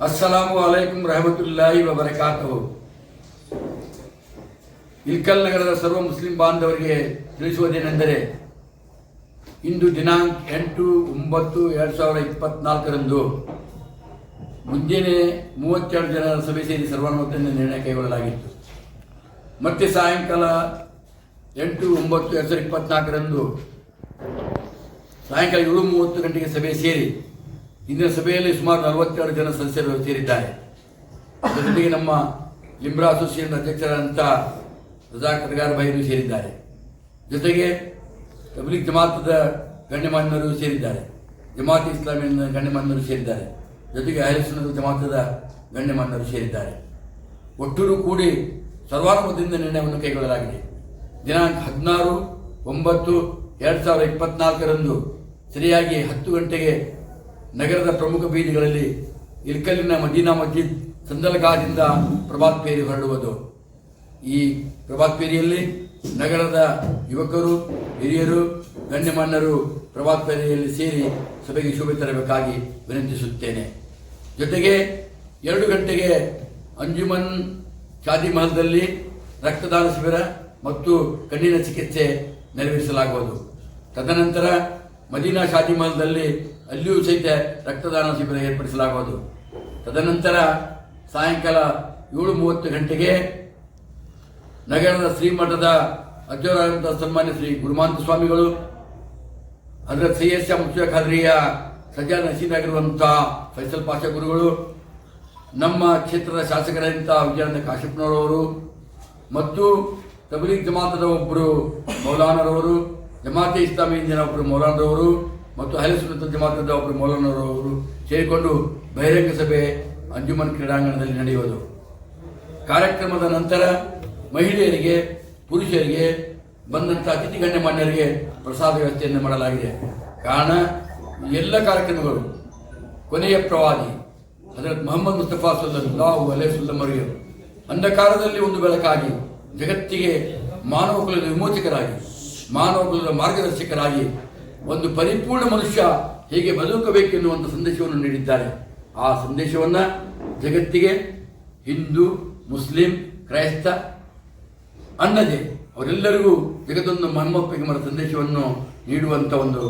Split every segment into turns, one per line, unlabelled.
ಅಸ್ಸಲಾಮು ಅಲೈಕುಂ ರಹಮತುಲ್ಲಾಹಿ ವಬರಕಾತಹು ಇಲ್ಕಲ್ ನಗರದ ಸರ್ವ ಮುಸ್ಲಿಂ ಬಾಂಧವರಿಗೆ ತಿಳಿಸುವುದೇನೆಂದರೆ ಇಂದು ದಿನಾಂಕ ಎಂಟು ಒಂಬತ್ತು ಎರಡು ಸಾವಿರದ ಇಪ್ಪತ್ನಾಲ್ಕರಂದು ಮುಂಜಾನೆ ಮೂವತ್ತೆರಡು ಜನರ ಸಭೆ ಸೇರಿ ಸರ್ವಾನುಮತದಿಂದ ನಿರ್ಣಯ ಕೈಗೊಳ್ಳಲಾಗಿತ್ತು. ಮತ್ತೆ ಸಾಯಂಕಾಲ ಎಂಟು ಒಂಬತ್ತು ಎರಡು ಸಾವಿರದ ಇಪ್ಪತ್ನಾಲ್ಕರಂದು ಸಾಯಂಕಾಲ ಏಳು ಮೂವತ್ತು ಗಂಟೆಗೆ ಸಭೆ ಸೇರಿ ಇಂದಿನ ಸಭೆಯಲ್ಲಿ ಸುಮಾರು ನಲವತ್ತೆರಡು ಜನ ಸದಸ್ಯರು ಸೇರಿದ್ದಾರೆ. ಜೊತೆಗೆ ನಮ್ಮ ಲಿಂಬ್ರಾ ಅಸೋಸಿಯೇಷನ್ ಅಧ್ಯಕ್ಷರಾದಂಥ ರಜಾ ಕಟಗಾರ್ ಭಾಯಿಯೂ ಸೇರಿದ್ದಾರೆ. ಜೊತೆಗೆ ತಬ್ಲಿಕ್ ಜಮಾತದ ಗಣ್ಯಮಾನ್ಯರು ಸೇರಿದ್ದಾರೆ. ಜಮಾತ್ ಇಸ್ಲಾಮಿನ ಗಣ್ಯಮಾನ್ಯರು ಸೇರಿದ್ದಾರೆ. ಜೊತೆಗೆ ಅಹಲಿಸುನದ ಜಮಾತದ ಗಣ್ಯಮಾನ್ಯರು ಸೇರಿದ್ದಾರೆ. ಒಟ್ಟೂರು ಕೂಡಿ ಸರ್ವಾನುಮತದಿಂದ ನಿರ್ಣಯವನ್ನು ಕೈಗೊಳ್ಳಲಾಗಿದೆ. ದಿನಾಂಕ ಹದಿನಾರು ಒಂಬತ್ತು ಎರಡು ಸಾವಿರದ ಇಪ್ಪತ್ನಾಲ್ಕರಂದು ಸರಿಯಾಗಿ ಹತ್ತು ಗಂಟೆಗೆ ನಗರದ ಪ್ರಮುಖ ಬೀದಿಗಳಲ್ಲಿ ಇಲ್ಕಲ್ಲಿನ ಮದೀನಾ ಮಸ್ಜಿದ್ ಸಂದಲ್ಗಾದಿಂದ ಪ್ರಭಾತ್ ಪೇರಿ ಹೊರಡುವುದು. ಈ ಪ್ರಭಾತ್ ಪೇರಿಯಲ್ಲಿ ನಗರದ ಯುವಕರು, ಹಿರಿಯರು, ಗಣ್ಯಮಾನ್ಯರು ಪ್ರಭಾತ್ ಪೇರಿಯಲ್ಲಿ ಸೇರಿ ಸಭೆಗೆ ಶುಭ ತರಬೇಕಾಗಿ ವಿನಂತಿಸುತ್ತೇನೆ. ಜೊತೆಗೆ ಎರಡು ಗಂಟೆಗೆ ಅಂಜುಮನ್ ಶಾದಿ ಮಹಲ್ದಲ್ಲಿ ರಕ್ತದಾನ ಶಿಬಿರ ಮತ್ತು ಕಣ್ಣಿನ ಚಿಕಿತ್ಸೆ ನೆರವೇರಿಸಲಾಗುವುದು. ತದನಂತರ ಮದೀನಾ ಶಾದಿ ಮಹಲ್ದಲ್ಲಿ ಅಲ್ಲಿಯೂ ಸಹಿತ ರಕ್ತದಾನ ಶಿಬಿರ ಏರ್ಪಡಿಸಲಾಗುವುದು. ತದನಂತರ ಸಾಯಂಕಾಲ ಏಳು ಮೂವತ್ತು ಗಂಟೆಗೆ ನಗರದ ಶ್ರೀಮಠದ ಅಜ್ಜವರಾದಂಥ ಸನ್ಮಾನ್ಯ ಶ್ರೀ ಗುರುಮಾಂತ ಸ್ವಾಮಿಗಳು ಅದರ ಸಿ ಎಸ್ ಎಂ ಖಾದ್ರಿಯ ಸಜ್ಜಾ ನಸೀದಾಗಿರುವಂಥ ಫೈಸಲ್ ಪಾಷಾ ಗುರುಗಳು, ನಮ್ಮ ಕ್ಷೇತ್ರದ ಶಾಸಕರಾದಂಥ ವಿಜಯಾನಂದ ಕಾಶಪ್ಪನವರವರು ಮತ್ತು ತಬಲೀಗ್ ಜಮಾತದ ಒಬ್ಬರು ಮೌಲಾನರವರು ಜಮಾತೆ ಇಸ್ಲಾಮಿಯಿಂದ ಒಬ್ಬರು ಮೌಲಾನರವರು ಮತ್ತು ಅಹಲಸುನ್ನತ ಜಮಾತದ ಒಬ್ಬರು ಮೌಲಾನರವರು ಸೇರಿಕೊಂಡು ಬಹಿರಂಗ ಸಭೆ ಅಂಜುಮನ್ ಕ್ರೀಡಾಂಗಣದಲ್ಲಿ ನಡೆಯುವುದು. ಕಾರ್ಯಕ್ರಮದ ನಂತರ ಮಹಿಳೆಯರಿಗೆ, ಪುರುಷರಿಗೆ ಬಂದಂಥ ಅತಿಥಿ ಗಣ್ಯಮಾನ್ಯರಿಗೆ ಪ್ರಸಾದ ವ್ಯವಸ್ಥೆಯನ್ನು ಮಾಡಲಾಗಿದೆ. ಕಾರಣ ಎಲ್ಲ ಕಾರ್ಯಕ್ರಮಗಳು ಕೊನೆಯ ಪ್ರವಾದಿ ಹಜರತ್ ಮೊಹಮ್ಮದ್ ಮುಸ್ತಫಾ ಸಲ್ಲಾಹು ಅಲೇ ಸುಲ್ಲಮರಿಗೆ ಅಂಧಕಾರದಲ್ಲಿ ಒಂದು ಬೆಳಕಾಗಿ ಜಗತ್ತಿಗೆ ಮಾನವ ಕುಲದ ವಿಮೋಚಕರಾಗಿ ಮಾನವ ಮಾರ್ಗದರ್ಶಕರಾಗಿ ಒಂದು ಪರಿಪೂರ್ಣ ಮನುಷ್ಯ ಹೇಗೆ ಬದುಕಬೇಕೆನ್ನುವಂಥ ಸಂದೇಶವನ್ನು ನೀಡಿದ್ದಾರೆ. ಆ ಸಂದೇಶವನ್ನು ಜಗತ್ತಿಗೆ ಹಿಂದೂ, ಮುಸ್ಲಿಂ, ಕ್ರೈಸ್ತ ಅನ್ನದೇ ಅವರೆಲ್ಲರಿಗೂ ಜಗದೊಂದು ಮೊಹಮ್ಮದ್ ಸಂದೇಶವನ್ನು ನೀಡುವಂಥ ಒಂದು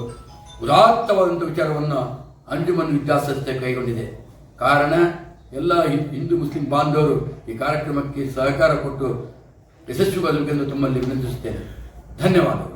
ಉದಾತ್ತವಾದಂಥ ವಿಚಾರವನ್ನು ಅಂಜುಮನ್ ವಿದ್ಯಾಸಂಸ್ಥೆ ಕೈಗೊಂಡಿದೆ. ಕಾರಣ ಎಲ್ಲ ಹಿಂದೂ, ಮುಸ್ಲಿಂ ಬಾಂಧವರು ಈ ಕಾರ್ಯಕ್ರಮಕ್ಕೆ ಸಹಕಾರ ಕೊಟ್ಟು ಯಶಸ್ವಿ ಯಶಸ್ವಿಗೊಳ್ಳಬೇಕೆಂದು ತಮ್ಮಲ್ಲಿ ವಿನಂತಿಸುತ್ತೇನೆ. धन्यवाद.